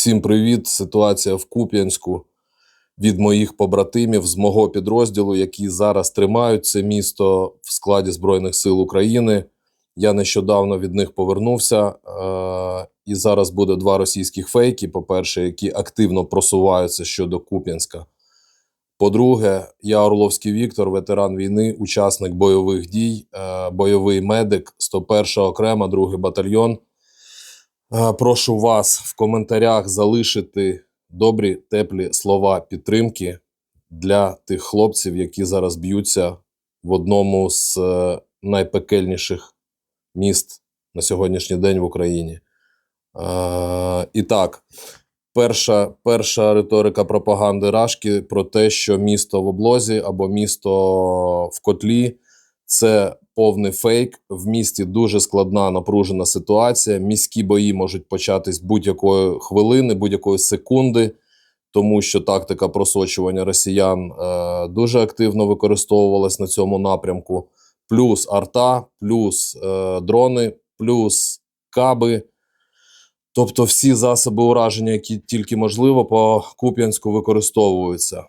Всім привіт! Ситуація в Куп'янську від моїх побратимів з мого підрозділу, які зараз тримають це місто в складі Збройних сил України. Я нещодавно від них повернувся, е- і зараз буде два російських фейки. По-перше, які активно просуваються щодо Куп'янська. По-друге, я Орловський Віктор, ветеран війни, учасник бойових дій, е- бойовий медик 101 окрема, другий батальйон. Прошу вас в коментарях залишити добрі, теплі слова підтримки для тих хлопців, які зараз б'ються в одному з е, найпекельніших міст на сьогоднішній день в Україні. І так, перша, перша риторика пропаганди Рашки про те, що місто в облозі або місто в котлі це повний фейк. В місті дуже складна напружена ситуація. Міські бої можуть початись будь-якої хвилини, будь-якої секунди, тому що тактика просочування росіян е, дуже активно використовувалась на цьому напрямку. Плюс арта, плюс е, дрони, плюс каби. Тобто всі засоби ураження, які тільки можливо, по Куп'янську використовуються.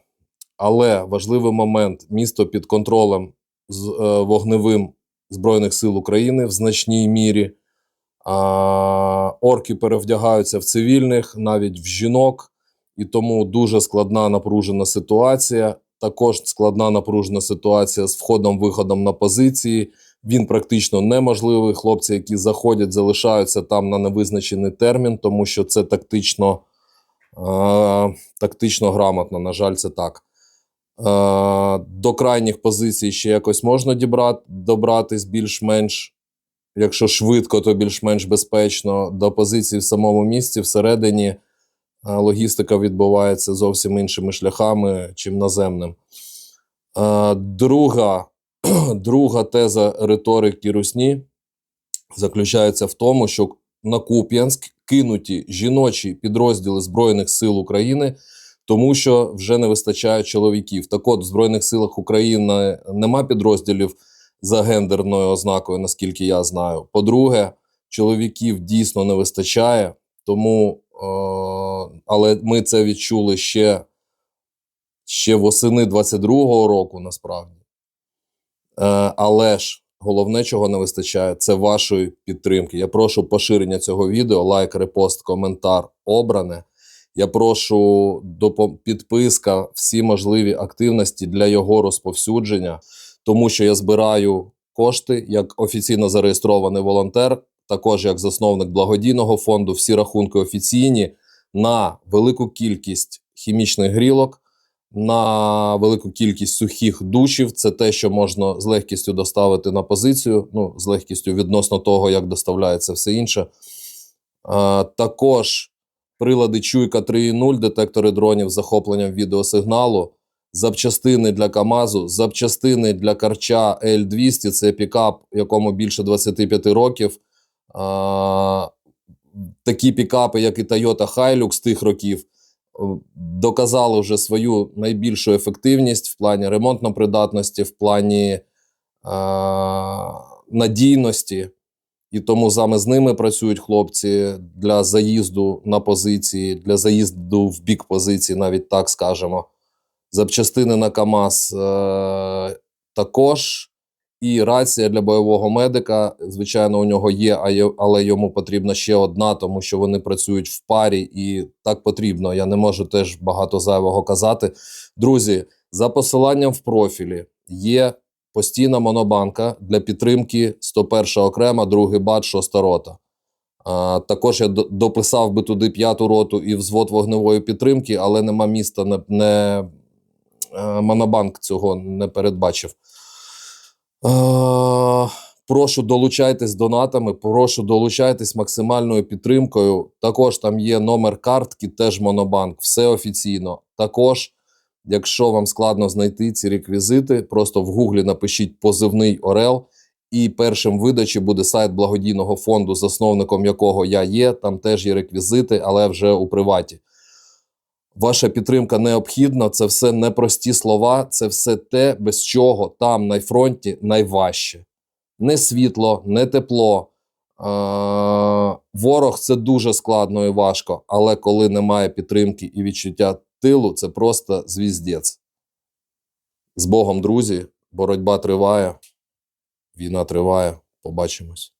Але важливий момент: місто під контролем з е, вогневим Збройних сил України в значній мірі. А, орки перевдягаються в цивільних, навіть в жінок, і тому дуже складна напружена ситуація. Також складна напружена ситуація з входом-виходом на позиції. Він практично неможливий. Хлопці, які заходять, залишаються там на невизначений термін, тому що це тактично, е, тактично грамотно. На жаль, це так. Е, до крайніх позицій ще якось можна дібрати, добратись більш-менш, якщо швидко, то більш-менш безпечно. До позицій в самому місті, всередині е, логістика відбувається зовсім іншими шляхами, чим наземним. Е, друга, друга теза риторики Русні заключається в тому, що на Куп'янськ кинуті жіночі підрозділи Збройних сил України тому що вже не вистачає чоловіків. Так от в Збройних силах України нема підрозділів за гендерною ознакою, наскільки я знаю. По-друге, чоловіків дійсно не вистачає, тому е- але ми це відчули ще, ще восени 22-го року, насправді. Е- але ж головне, чого не вистачає, це вашої підтримки. Я прошу поширення цього відео, лайк, репост, коментар обране. Я прошу підписка, всі можливі активності для його розповсюдження, тому що я збираю кошти як офіційно зареєстрований волонтер, також як засновник благодійного фонду. Всі рахунки офіційні на велику кількість хімічних грілок, на велику кількість сухих душів. Це те, що можна з легкістю доставити на позицію. Ну, з легкістю відносно того, як доставляється все інше. А, також прилади Чуйка 3.0, детектори дронів з захопленням відеосигналу, запчастини для КАМАЗу, запчастини для Карча L200, це пікап, якому більше 25 років. А, такі пікапи, як і Toyota Hilux тих років, доказали вже свою найбільшу ефективність в плані ремонтно-придатності, в плані а, надійності. І тому саме з ними працюють хлопці для заїзду на позиції, для заїзду в бік позиції, навіть так скажемо. Запчастини на КАМАЗ е- також. І рація для бойового медика. Звичайно, у нього є, але йому потрібна ще одна, тому що вони працюють в парі, і так потрібно. Я не можу теж багато зайвого казати. Друзі, за посиланням в профілі є постійна монобанка для підтримки 101 окрема, другий бат, шоста рота. А, також я дописав би туди п'яту роту і взвод вогневої підтримки, але нема міста, не, не монобанк цього не передбачив. А, прошу долучайтесь донатами, прошу долучайтесь максимальною підтримкою. Також там є номер картки, теж монобанк, все офіційно. Також. Якщо вам складно знайти ці реквізити, просто в гуглі напишіть позивний Орел, і першим видачі буде сайт благодійного фонду, засновником якого я є. Там теж є реквізити, але вже у приваті. Ваша підтримка необхідна. Це все непрості слова, це все те, без чого там на фронті найважче. Не світло, не тепло, ворог це дуже складно і важко, але коли немає підтримки і відчуття тилу, це просто звіздець. З Богом, друзі, боротьба триває, війна триває. Побачимось.